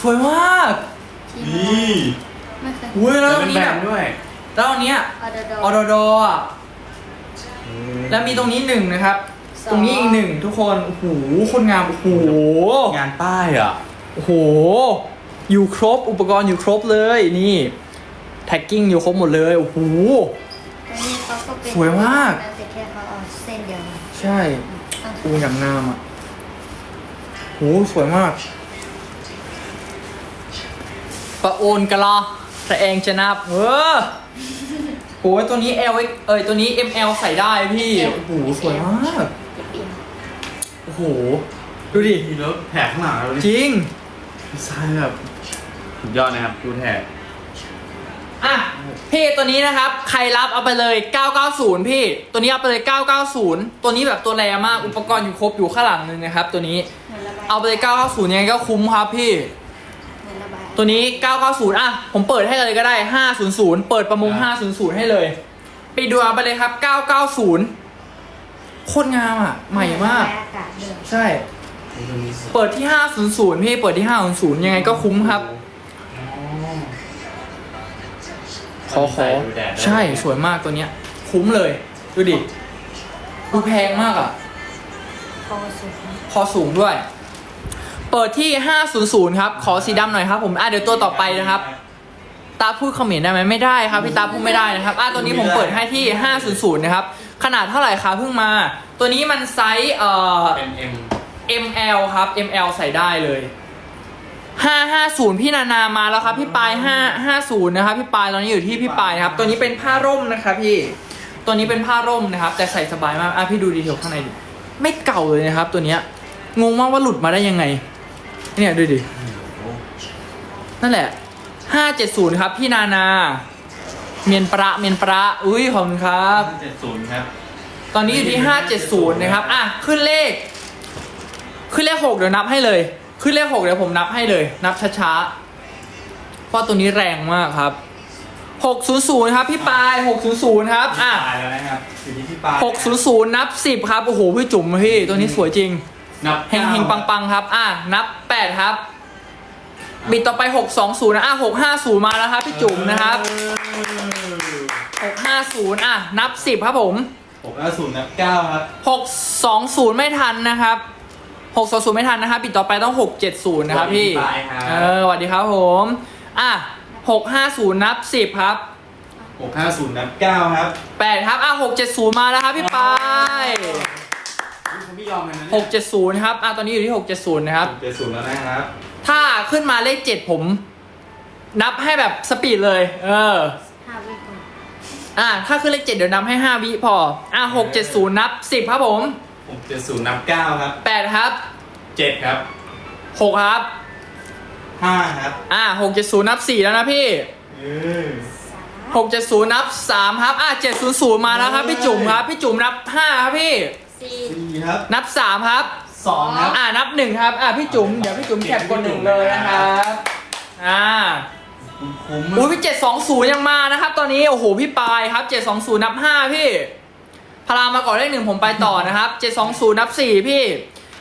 สวยมากที่นี่ไม่เคยอุ้ยแล้วแล้วตรเป็นงนี้แบแบบบด้วยแล้วอันเนี้ยออดอออดอดออะแล้วมีตรงนี้หนึ่งนะครับ ตรงนี้อีกหนึ่งทุกคนโอ้โหโคนงามโอ้โหงานป้ายอะโอ้โหอยู่ครบอุปกรณ์อยู่ครบเลยนี่แท็กกิ้งอยู่ครบหมดเลยโอ้โหตรงนี้เขาก็เป็นสวยมากแต่แค่เขาเอาเส้นเดียวมาใช่อะอูอย่างงามอะโหสวยมาก ปะโอนกะลาแต่เองจะนับเออโหตัวนี้ L เอ้ยตัวนี้ ML ใส่ได้พี่โอ้โหสวยมากเก็บเอียงโอ้โหดูดิมีแล้วแถบข้างหลังเราดิจริงดีไซน์แบบสุดยอดนะครับดูแถบอะพี่ตัวนี้นะครับ ใครรับเอาไปเลย 990 พี่ ตัวนี้เอาไปเลย 990 ตัวนี้แบบตัวแรงมาก อุปกรณ์อยู่ครบอยู่ข้างหลังนึงนะครับ ตัวนี้เหมือนระบายเอาไปเลย 990ยังไงก็คุ้มครับพี่ ตัวนี้ 990 อะ ผมเปิดให้เลยก็ได้ 500 เปิดประมูล500 ให้เลยไปดูเอาไปเลยครับ 990 โคตรงามอะ ใหม่มากระบยอากาศด้วยใช่ เปิดที่ 500 พี่ เปิดที่ 500 ยังไงก็คุ้มครับ ขอขอดูแดดได้ใช่ สวยมากตัวเนี้ย คุ้มเลย ดูดิ ดูแพงมากอะคอสูงคอสูงด้วย เปิดที่ 500 ครับ ขอสีดำหน่อยครับผมอะเดี๋ยวตัวต่อไปนะครับ ตาพูดเขมรได้ไหมไม่ได้ครับพี่ตาพูดไม่ได้นะครับอะตัวนี้ผมเปิดให้ที่ 500 นะครับ ขนาดเท่าไหร่คะเพิ่งมา ตัวนี้มันไซส์เอ่อ เป็น M ML ครับ ML ใส่ได้เลย 550 พี่นานามาแล้วครับ พี่ปาย 550 นะครับ พี่ปายตอนนี้อยู่ที่พี่ปายนะครับ ตัวนี้เป็นผ้าร่มนะครับพี่ ตัวนี้เป็นผ้าร่มนะครับ แต่ใส่สบายมาก อะพี่ดูดีเทลข้างในดิ ไม่เก่าเลยนะครับ ตัวเนี้ย งงมากว่าหลุดมาได้ยังไง เนี่ยดูดิ นั่นแหละ570ครับพี่นานา เมียนประเมียนประอุ้ยขอบคุณครับ570ครับ ตอนนี้อยู่ที่570นะครับ อะ ขึ้นเลข ขึ้นเลข6เดี๋ยวนับให้เลย ขึ้นเลข6เดี๋ยวผมนับให้เลย นับช้าๆ เพราะตัวนี้แรงมากครับ600ครับ พี่ปาย600ครับ อะตายแล้วนะครับอยู่ที่พี่ปาย600นับ10ครับ โอ้โห พี่จุ๋มพี่ ตัวนี้สวยจริง นับเฮงเฮงปังปังๆครับ อะนับ8ครับ บิดต่อไป620นะอะ650มาแล้วครับพี่จุ๋มนะครับ650อะนับ10ครับผม650นับ9ครับ620ไม่ทันนะครับ620ไม่ทันนะครับปิดต่อไปต้อง670นะครับพี่สวัสดีปายครับเออสวัสดีครับผม อะ650นับ10ครับ650นับ9ครับ8ครับอะ670มาแล้วครับพี่ปายผม ไม่ยอมเลยนะเนี่ย670ครับอะตอนนี้อยู่ที่670นะครับ670แล้วนะครับถ้าขึ้นมาเลข7ผม นับให้แบบสปีดเลย เออ ห้าวิก่อนอะถ้าขึ้นเลข7เดี๋ยวนับให้5วิพอ อะ670นับ10ครับผม670นับ9ครับ8ครับ7ครับ6ครับ5ครับอะ670นับ4แล้วนะพี่เออ สามหกเจ็ดศูนย์นับสามครับ อะเจ็ดศูนย์ศูนย์มาแล้วครับพี่จุ๋มครับ พี่จุ๋มนับห้าครับพี่ สี่4ครับนับสามครับ2ครับอะนับหนึ่งครับ อะพี่จุ๋มเดี๋ยวพี่จุ๋มแคปกดหนึ่งเลยนะครับ อ่าคุ้มอุ้ยพี่เจ็ดสองศูนย์ยังมานะครับ ตอนนี้โอ้โหพี่ปายครับเจ็ดสองศูนย์นับห้าพี่พารามาก่อนเลขหนึ่งผมไปต่อนะครับเจ็ดสองศูนย์นับสี่พี่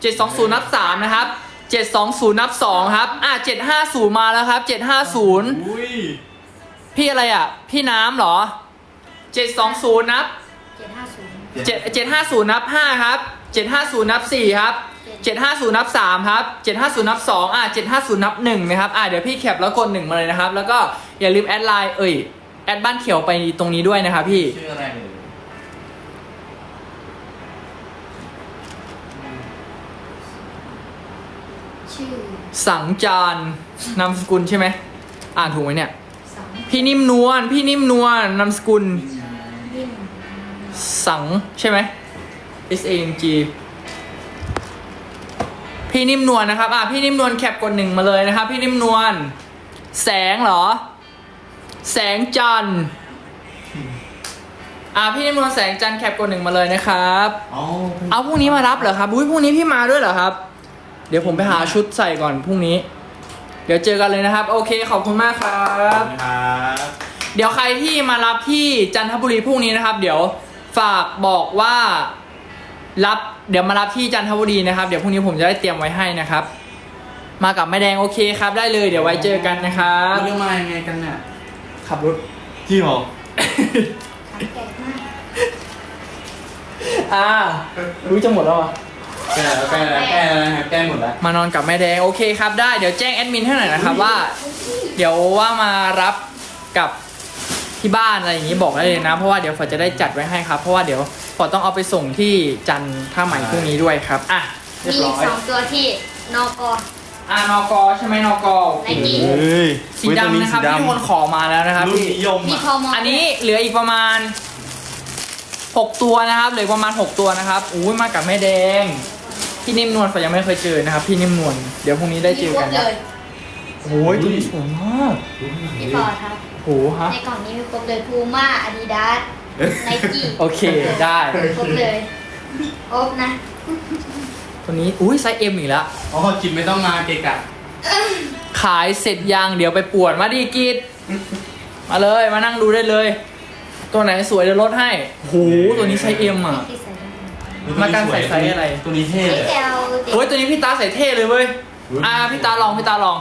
เจ็ดสองศูนย์นับสามนะครับเจ็ดสองศูนย์นับสองครับ อะเจ็ดห้าศูนย์มาแล้วครับเจ็ดห้าศูนย์อุ้ยพี่อะไรอะ พี่น้ำเหรอเจ็ดสองศูนย์นับเจ็ดห้าศูนย์ เจ็ดเจ็ดห้าศูนย์นับห้าครับเจ็ดห้าศูนย์นับสี่ครับเจ็ดห้าศูนย์นับสามครับเจ็ดห้าศูนย์นับสองอะเจ็ดห้าศูนย์นับหนึ่งนะครับอะเดี๋ยวพี่แคปแล้วกดหนึ่งมาเลยนะครับ แล้วก็อย่าลืมแอดไลน์เอ้ยแอดบ้านเขียวไปตรงนี้ด้วยนะครับพี่ชื่ออะไรเอ่ยชื่อสังจานนามสกุลใช่ไหมอ่านถูกไหมเนี่ยสองพี่นิ่มนวลพี่นิ่มนวลนามสกุลยิ่ง สังใช่ไหม S A N G พี่นิ่มนวลนะครับ อะ พี่นิ่มนวลแคปกดหนึ่งมาเลยนะครับ พี่นิ่มนวล แสงเหรอ แสงจันทร์ อะ พี่นิ่มนวลแสงจันทร์แคปกดหนึ่งมาเลยนะครับอ๋อเอาพรุ่งนี้มารับเหรอครับ อุ้ยพรุ่งนี้พี่มาด้วยเหรอครับ เดี๋ยวผมไปหาชุดใส่ก่อนพรุ่งนี้ เดี๋ยวเจอกันเลยนะครับ โอเค ขอบคุณมากครัครับบครับ เดี๋ยวใครที่มารับที่จันทบุรีพรุ่งนี้นะครับ เดี๋ยว ฝากบอกว่ารับเดี๋ยวมารับที่จันทบุรีนะครับ เดี๋ยวพรุ่งนี้ผมจะได้เตรียมไว้ให้นะครับ มากับแม่แดงโอเคครับได้เลย เดี๋ยวไว้เจอกันนะครับเรื่องมายังไงกันเนี่ยขับรถที่หรอขายแก่มากอ่ารู้จะหมดแล้วอะแก้แล้วแก้แล้วแก้แล้วนะครับแก้หมดแล้วมานอนกับแม่แดงโอเคครับได้เดี๋ยวแจ้งแอดมินให้หน่อยนะครับว่า เดี๋ยวว่ามารับกับ ที่บ้านอะไรอย่างนี้บอกได้เลยนะ เพราะว่าเดี๋ยวฝอจะได้จัดไว้ให้ครับ เพราะว่าเดี๋ยวฝอต้องเอาไปส่งที่จันทร์ท่าใหม่พรุ่งนี้ด้วยครับอะเรียบมีร้อยสองตัวที่นอกอ อ่านอกใช่ไหมนอกโอเคไนกี้เฮ้ยสีดำนะครับที่คนขอมาแล้วนะครับ รุ่นพี่นิยมมีอะพอมอันนี้เหลืออีกประมาณ 6 ตัวนะครับเหลือประมาณ 6 ตัวนะครับอุ้ยมากับแม่แดง พี่นิ่มนวลฝอยังไม่เคยเจอนะครับ พี่นิ่มนวลเดี๋ยวพรุ่งนี้ได้เจอกันมีครบนะเลย โอ้ยตัวนี้สวยมากพี่พอครับ โหฮะ ในกล่องนี้มีครบเลยพูม่าอาดิดาสไนกี้โอเคได้ ครบเลยครบนะ ตัวนี้ อุ้ยไซส์เอ็มอีกแล้ว อ๋อกินไม่ต้องมาเกะกะขายเสร็จยังเดี๋ยวไปปวดมาดีกีดมาเลยมานั่งดูได้เลย ตัวไหนสวยเดี๋ยวลดให้โหตัวนี้ไซส์เอ็มอะที่ใส่ได้มาการใส่ไซส์อะไร ตัวนี้เท่ไอเลยแอลโอ้ยตัวนี้พี่ตาใส่เท่เลยเว้ย อ่าพี่ตาลองพี่ตาลอง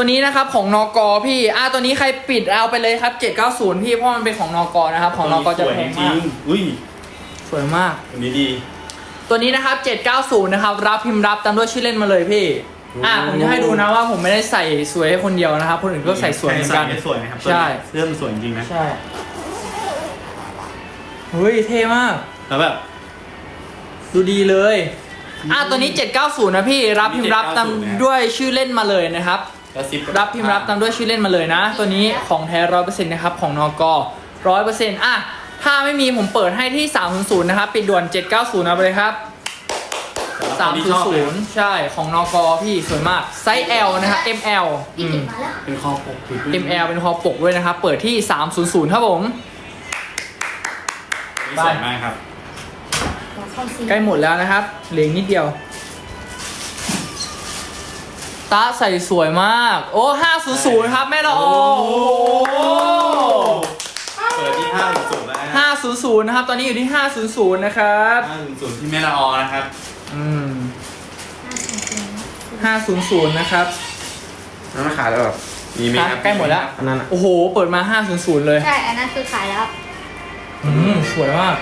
ตัวนี้นะครับของนกพี่ อ่าตัวนี้ใครปิดเอาไปเลยครับ 790 พี่เพราะมันเป็นของนกนะครับ ของนกจะแพงจริมากงอุ้ยสวยมากตัวนี้ดี ตัวนี้นะครับ 790 นะครับ รับพิมพ์รับตามด้วยชื่อเล่นมาเลยพี่ อ่าผมจะให้ดูนะว่าผมไม่ได้ใส่สวยให้คนเดียวนะครับ คนอื่นก็ใส่สวยเหมือนกันใส่สวยนะครับใช่เสื้อมันสวยจริงๆนะ ใช่เฮ้ยเท่มาก แล้วแบบดูดีเลย อะตัวนี้ 790 นะพี่ รับพิมพ์รับตามด้วยชื่อเล่นมาเลยนะครับ กระซิบรับพิมพ์รับตามด้วยชื่อเล่นมาเลยนะ ตัวนี้ของแท้ร้อยเปอร์เซ็นต์นะครับ ของนกร้อยเปอร์เซ็นต์อะ ถ้าไม่มีผมเปิดให้ที่300นะครับ ปิดด่วน790นะไปเลยครับ300ใช่ของนกพี่สวยมากไซส์ L นะครับ ML พี่อืติมดมาแล้วเป็นคอปกถือ ML เป็นคอปกด้วยนะครับ เปิดที่ 300 ครับผมสวยมากครับขอเข้าซีใกล้หมดแล้วนะครับเหลืออกนิดเดียว ตาใส่สวยมาก โอ้500ครับแม่ละออโอ้โหเปิดที่ห้าศูนย์แล้วนะ500นะครับ ตอนนี้อยู่ที่500นะครับ ห้าศูนย์ที่แม่ละออนะครับ อืม500นะครับนั่นมาขายแล้วแบบมีไหมครับใกล้หมดแล้ว อันนั้นอะโอ้โห เปิดมา500เลย ใช่ อันนั้นคือขายแล้ว อืม สวยมาก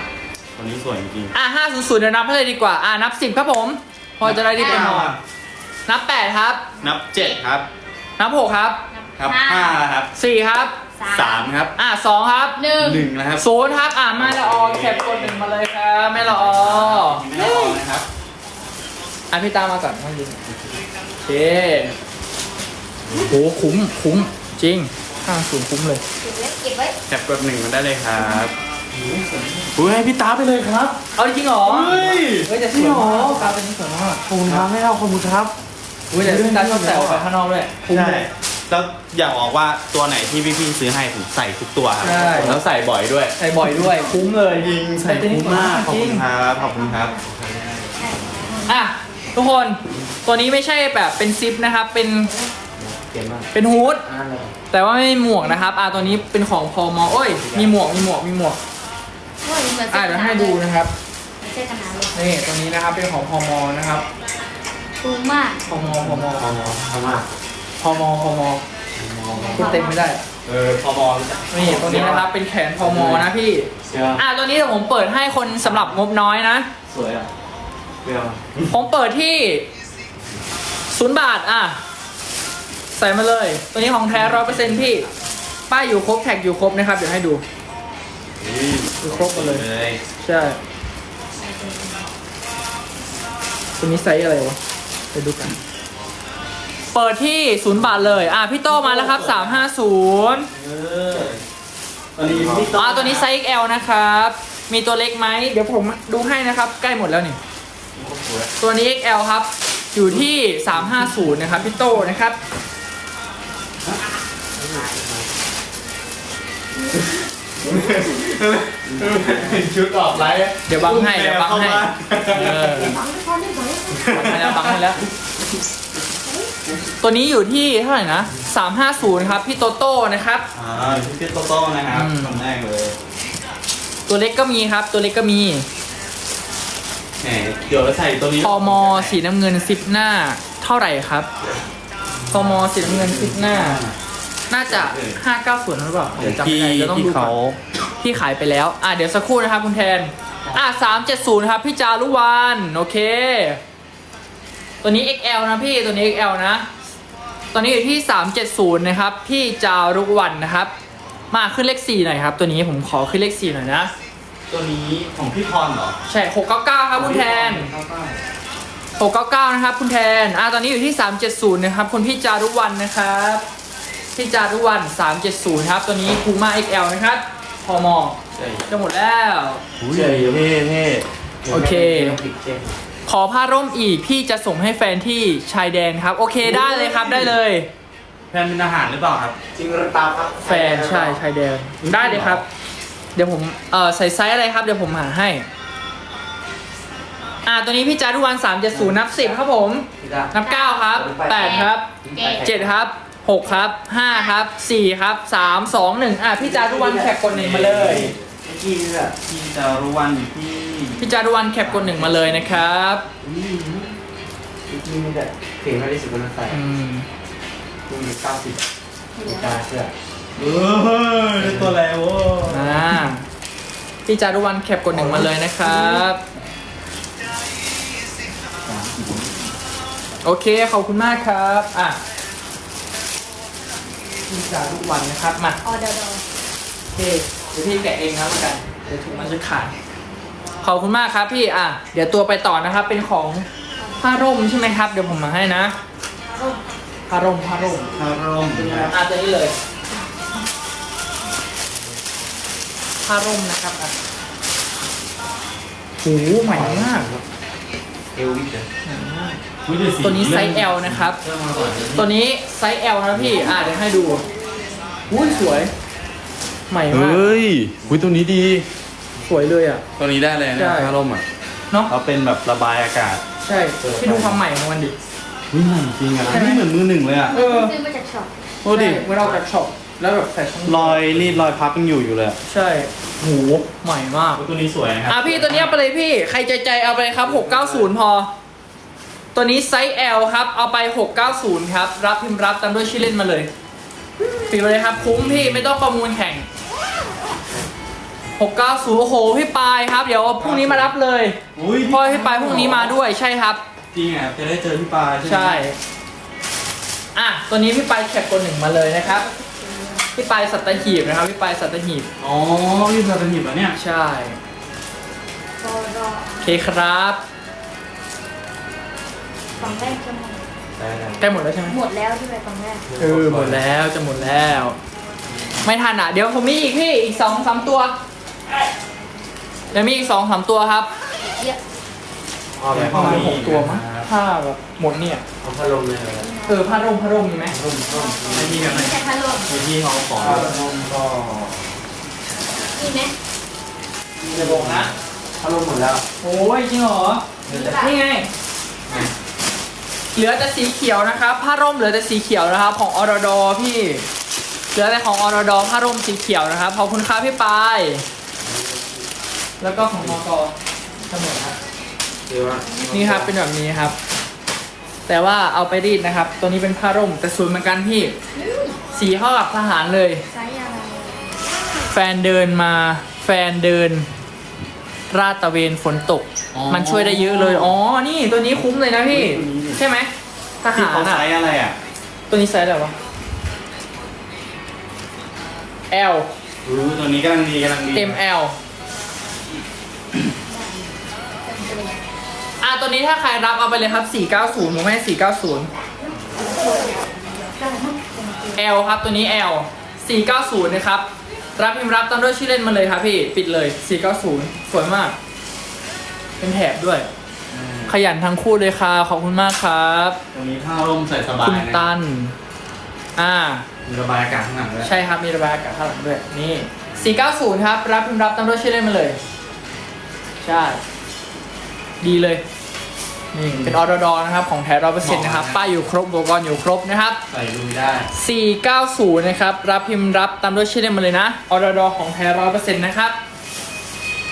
ตัวนี้สวยจริงอะ500เดี๋ยวนับให้เลยดีกว่า อะนับ10ครับผม พอจะได้รีบไปนอน นับ8ครับ นับเจ็ดครับ นับ6ครับครับห้าครับ4ครับสามครับ อะ2ครับหนึ่งหนึ่งนะครับศูนย์ครับอะแม่ละออแคปกดหนึ่งมาเลยครับแม่ละออแม่ละออนะครับอะพี่ตามมาก่อนมายินโอเคโหคุ้มคุ้มจริงห้าศูนย์คุ้มเลยเก็บไว้เก็บไว้แคปกดหนึ่งมาได้เลยครับอุ้ยให้พี่ตาไปเลยครับ เอาจริงเหรอเฮ้ยเฮ้ยแต่สวยมากตาเป็นนี้สวยมากขอบคุณครับให้เราขอบคุณครับ เฮ้ยแต่พี่ตาชอบใส่ออกไปข้างนอกด้วยคุ้มใช่เลย แล้วอยากบอกว่าตัวไหนที่พี่ๆซื้อให้ผมใส่ทุกตัวครับใช่ แล้วใส่บ่อยด้วยใส่บ่อยด้วย คุ้มเลยยิงใส่คุ้มมากขอบจริคุงณครับขอบคุณครับ อะทุกคนตัวนี้ไม่ใช่แบบเป็นซิปนะครับ เป็นเก่งมากเป็นฮูดแต่ว่าไม่มีหมวกนะครับอะตัวนี้เป็นของพอมอโอ้ย มีหมวกมีหมวกมีหมวกโอ้ยเหมือนอะเดี๋ยวให้ดูนะครับไม่ใช่ขนาดเลยนี่ตัวนี้นะครับเป็นของพอมอนะครับ คูมากพอมอพอมอพอมอพอมอพอมอพอมอพูดเต็มไม่ได้ เออพอมอรู้จักนี่ตัวนี้นะครับเป็นแขนพอมอนะพี่เชื่ออะตัวนี้เดี๋ยวผมเปิดให้คนสำหรับงบน้อยนะ สวยอะเปรี้ยวผมเปิดที่ศูนย์บาทอะ ใส่มาเลย ตัวนี้ของแท้ร้อยเปอร์เซ็นต์พี่ ป้ายอยู่ครบแท็กอยู่ครบนะครับ เดี๋ยวให้ดูคือครบหมดเลยยใช่ตัวนี้ไซส์อะไรวะ ไปดูกัน เปิดที่ศูนย์บาทเลย อะพี่โตมาแล้วครับสามห้าศูนย์เออตอนนี้พี่อ่าตัวนี้ไซส์ XL นะครับ มีตัวเล็กไหม เดี๋ยวผมดูให้นะครับ ใกล้หมดแล้วนี่ ตัวนี้ XL ครับ อยู่ที่ 350 นะครับพี่โตนะครับ ชุดออกไลฟ์เดี๋ยวบังให้เดี๋ยวบังให้เออฟังไม่พอไม่พอบังให้แล้วบังให้แล้ว ตัวนี้อยู่ที่เท่าไหร่นะ350 ครับพี่โตโต้นะครับ อ่าพี่โตโต้นะครับอืม คำแรกเลยตัวเล็กก็มีครับ ตัวเล็กก็มีแหมเดี๋ยวใส่ตัวนี้พอมอสีน้ำเงินซิปหน้าทท่าไหร่ครับพมสีน้ำเงินฟิตหน้า น่าจะ 590หรือเปล่าผมจำไม่ที่ได้เดี๋ยวต้องที่ดูก่เขาอนที่ขายไปแล้ว อะเดี๋ยวสักครู่นะครับคุณแทน อะ370ครับพี่จารุวานโอเค ตัวนี้ XL นะพี่ตัวนี้ XL นะ ตอนนี้อยู่ที่ 370นะครับพี่จารุวันนะครับ มาขึ้นเลข4หน่อยครับ ตัวนี้ผมขอขึ้นเลข4หน่อยนะ ตัวนี้ของพี่พรเหรอ ใช่ 699 ครับคุณแทน699 นะครับคุณแทน อะตอนนี้อยู่ที่ 370นะครับคุณพี่จารุวันนะครับ พี่จารุวัน 370 ครับ ตัวนี้คูมา XL นะครับ พอมอใช่จะหมดแล้วเท่เท่เท่โอเค ขอผ้าร่มอีก พี่จะส่งให้แฟนที่ชายแดนครับ โอเคได้เลยครับได้เลย แฟนเป็นทหารหรือเปล่าครับ จริงหรือเปล่าครับแฟนใช่ชายแดนได้เลยครับ เดี๋ยวผมเอ่อใส่ไซส์อะไรครับเดี๋ยวผมหาให้ อ่าตัวนี้พี่จารุวัน 370 นับ 10 ครับผม นับ 9 ครับ 8 ครับ 7 ครับ 6 ครับ 5 ครับ 4 ครับ 3 2 1 อะ พี่จารุวันแคปกดหนึ่งมาเลยเมื่อกี้นี่แหละพี่จารุวันอยู่ที่พี่จารุวันแคปกดหนึ่งมาเลยนะครับอืมเมื่อกี้นี่แหละเก่งมากที่สุดบนรถไฟอืมคุณอยู่เก้าสิบตาเสื้อเออได้ตัวแล้วโว้อ่าพี่จารุวันแคปกดหนึ่งมาเลยนะครับโอเคขอบคุณมากครับ อะ พี่จารุวันนะครับ มาออเดอร์ดอโอเคเดี๋ยวพี่แกะเองนะแล้วกัน เดี๋ยวถุงมันจะขาด ขอบคุณมากครับพี่ อะ เดี๋ยวตัวไปต่อนะครับ เป็นของผ้าร่มใช่ไหมครับ เดี๋ยวผมมาให้นะ ผ้าร่มผ้าร่มพระร่มนะครับอะตัวนี้เลย ผ้าร่มนะครับอะโหใหม่มาก เอลวิสเลยใหม่มากอุ๊ยเดี๋ยสีตัวนี้ไซส์ L นะครับเริ่มมาก่อนเลยตัวนี้ไซส์ L นะพี่ อะเดี๋ยวให้ดูอุ้ยสวย ใหม่เฮมาก้ยอุ้ยตัวนี้ดี สวยเลยอะ ตัวนี้ได้เลยนะใช่พระร่มอะเนาะเขาเป็นแบบระบายอากาศใช่ พี่ดูความใหม่ของมันดิอุ้ยใหม่จริงอะใช่ไหม ไม่เหมือนมือหนึ่งเลยอะเออซื้อมาจากช็อป โอ้ดิ ใช่เมื่อเราจากช็อปแล้วแบบใส่ช่องรอยรีดรอยพับยังอยู่อยู่เลยอะใช่ โหใหม่มาก ตัวนี้สวยนะครัอะพี่ตัวเนี้ยไปเลยพี่ ใครใจใจเอาไปเลยครับ 690 พอ ตัวนี้ไซส์ L ครับ เอาไป 690 ครับ รับพิมพ์รับตามด้วยชื่อเล่นมาเลยปิดไปเลยครับ คุ้มพี่ไม่ต้องประมูลแข่ง 690 โอ้โห พี่ปายครับ เดี๋ยวพรุ่งนี้มารับเลยอุ้ยเพราะพี่ปายพรุ่งนี้มาด้วยใช่ครับ จริงอะจะได้เจอพี่ปาใช่ไหมใช่ อะ ตัวนี้พี่ปายแคปตัวหนึ่งมาเลยนะครับ พี่ปายสัตหีบนะครับพี่ปายสัตหีบอ๋อพี่ปาเป็นหยิบอะเนี่ยใช่รอรอโอเคครับฝั่งแรกจะหมดได้ได้ใกล้หมดแล้วใช่ไหมหมดแล้วใช่ไหมฝั่งแรกเออหมดแล้วจะหมดแล้ว ไม่ทันอะเดี๋ยวผมมีอีกพี่อีกสองสามตัวเดี๋ยวมีอีกสองสามตัวครับ เยอะ เอาไปปห้อระงมาณนี้หกตัวมั้งถ้าแบบหมดเนี่ยเอาพัดลมเลยเหรอเออผ้าร่มผ้าร่มมีไหมร่มร่มไอ้ที่กันไม่ใช่พัดลมไอ้ที่เขาขอพัดลมก็มีไหมจะบอกนะพัดลมหมดแล้ว โอ้ยจริงเหรอนี่ไงเหลือแต่สีเขียวนะครับผ้าร่มเหลือแต่สีเขียวนะครับ ของอรดอพี่เหลือแต่ของอรดอผ้าร่มสีเขียวนะครับขอบคุณครับพี่ปายแล้วก็ของมกทั้งหมดครับ เดี๋ยวว่านี่ครับเป็นแบบนี้ครับ แต่ว่าเอาไปรีดนะครับ ตัวนี้เป็นผ้าร่มแต่สวยเหมือนกันพี่สีเข้ากับทหารเลย ไซส์อะไรแฟนเดินมา แฟนเดินราดตระเวนฝนตกมันช่วยได้เยอะเลย อ๋อ นี่ตัวนี้คุ้มเลยนะพี่ใช่ไหมทที่หารเขาอะใช้อะไรอะตัวนี้ไซส์อะไรวะ L รู้ตัวนี้กำลังดีกำลังดี ML อะ ตัวนี้ถ้าใครรับเอาไปเลยครับ 490ผมให้490 L ครับตัวนี้ L 490 นะครับ รับพิมพ์รับตามด้วยชื่อเล่นมาเลยครับพี่ ปิดเลย 490 สวยมาก เป็นแถบด้วย ขยันทั้งคู่เลยค่ะ ขอบคุณมากครับตัวนี้ผ้าร่มใส่สบายคุณนะตัน อ่า มีระบายอากาศข้างหลังด้วยใช่ครับ มีระบายอากาศข้างหลังด้วย นี่ 490 ครับ รับพิมพ์รับตามด้วยชื่อเล่นมาเลย ใช่ ดีเลย นี่เป็นออร์ดอนะครับของแท้ร้อยเปอร์เซ็นต์นะครับ ป้ายอยู่ครบอุปกรณ์อยู่ครบนะครับ ใส่ลุยได้ 490 นะครับ รับพิมพ์รับตามด้วยชื่อเล่นมาเลยนะ ออร์ดอของแท้ร้อยเปอร์เซ็นต์นะครับ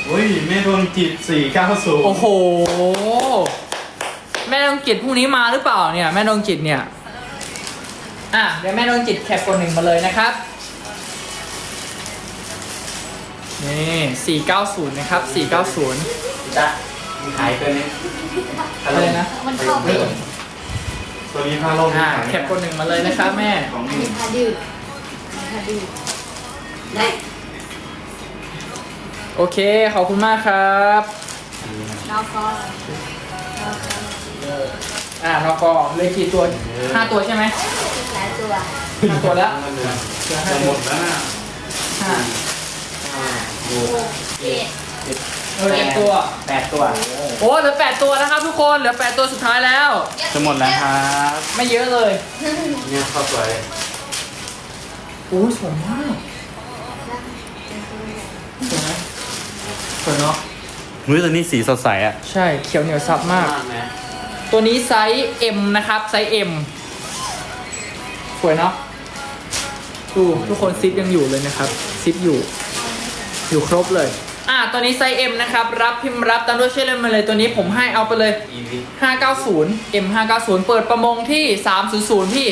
อุ้ยแม่ดวงจิต490 โอ้โห แม่ดวงจิตพรุ่งนี้มาหรือเปล่าเนี่ย แม่ดวงจิตเนี่ย อะเดี๋ยวแม่ดวงจิตแคปกดหนึ่งมาเลยนะครับนี่490 นะครับ 490จ้ะมี ขายตัวนี้อะไรนะมันเข้าไปตัวนี้ผ้าร่มอ่าแคปกดหนึ่งมาเลยนะครับแม่ ของอันนี่นี้พาดื้อพาดื้อได้โอเค ขอบคุณมากครับน้องก็น้องก็อ่าเราก็เลยกี่ตัวห้าตัวใช่ไหมหลายตัวห้าตัวแล้วจะหมดแล้วนะห้าหกเจ็ดเออเจ็ดตัวแป ดตัว โอ้เหลือแปดตัวนะครับทุกคนเหลือแปดตัวสุดท้ายแล้ว จะหมดแล้วครับไม่เยอะเลยเนี่ยข้าวสวยโอ้ยสวยมากสวยไหมสวยเนาะมือตัวนี้สีสดใสอะ ใช่เขียวเหนียวซับมากไหมตัวนี้ไซส์ M นะครับไซส์ M สวยเนาะดูทุกคนซิปยังอยู่เลยนะครับ ซิปอยู่ อยู่ครบเลย อะตัวนี้ไซส์ M นะครับ รับพิมพ์รับตามด้วยชื่อเล่นมาเลยตัวนี้ผมให้เอาไปเลย อีวิ590 M 590เปิดประมงที่ 300 พี่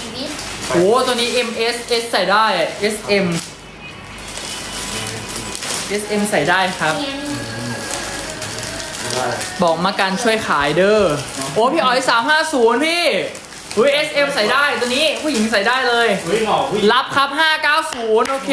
อีวิทโหตัวนี้ MS S ใส่ได้ SM SM ใส่ได้ครับเงี้ยบอกมากันช่วยขายเด้อ โอ้พี่อ๋อย 350 พี่อุ้ย SM ใส่ได้ตัวนี้ผู้หญิงใส่ได้เลย เฮ้ยหมอผู้หญิง รับครับ 590 โอเค